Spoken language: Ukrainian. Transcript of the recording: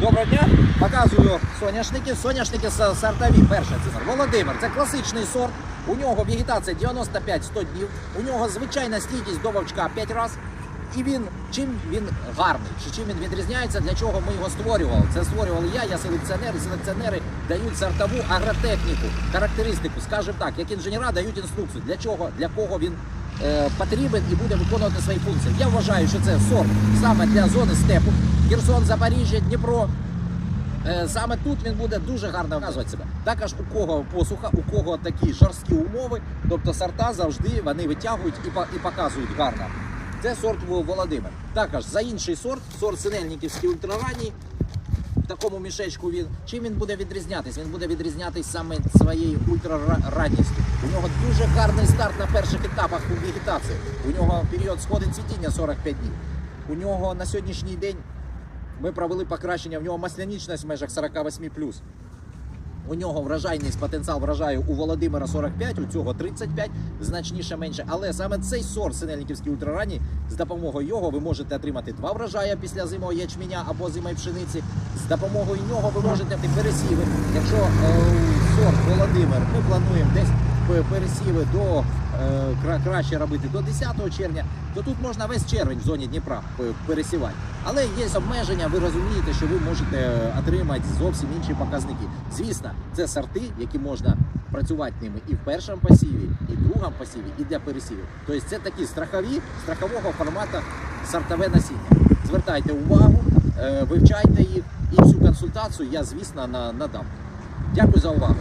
Доброго дня. Показую соняшники. Соняшники сортові. Перше це Володимир. Це класичний сорт. У нього вегетація 95-100 днів. У нього звичайна стійкість до вовчка 5 разів. І він чим він гарний, чи чим він відрізняється, для чого ми його створювали. Це створювали я, я селекціонер, і селекціонери дають сортову агротехніку, характеристику, скажімо так, як інженера дають інструкцію, для чого, для кого він е, потрібен і буде виконувати свої функції. Я вважаю, що це сорт саме для зони степу, Херсон, Запоріжжя, Дніпро. Е, Саме тут він буде дуже гарно показувати себе. Також у кого посуха, у кого такі жорсткі умови, тобто сорта завжди вони витягують і, і показують гарно. Це сорт Володимир. Також за інший сорт, сорт Синельниківський ультраранній. В такому мішечку він чим він буде відрізнятись? Він буде відрізнятись саме своєю ультраранністю. У нього дуже гарний старт на перших етапах у вегетації. У нього період сходу цвітіння 45 днів. У нього на сьогоднішній день ми провели покращення. В нього маслянічність в межах 48 У нього врожайність, потенціал врожаю у Володимира 45, у цього 35, значніше менше. Але саме цей сорт синельниківський ультраранній, з допомогою його ви можете отримати два врожая після зимового ячменя або зимої пшениці. З допомогою нього ви можете пересіви. Якщо е, сорт Володимир, ми плануємо десь пересіви до е, краще робити до 10 червня, то тут можна весь червень в зоні Дніпра пересівати. Але є обмеження, ви розумієте, що ви можете е, отримати зовсім інші показники. Звісно, це сорти, які можна працювати ними і в першому посіві, і в другому посіві, і для пересівів. Тобто це такі страхові, страхового формату сортове насіння. Звертайте увагу, е, вивчайте їх і всю консультацію я, звісно, надам. Дякую за увагу.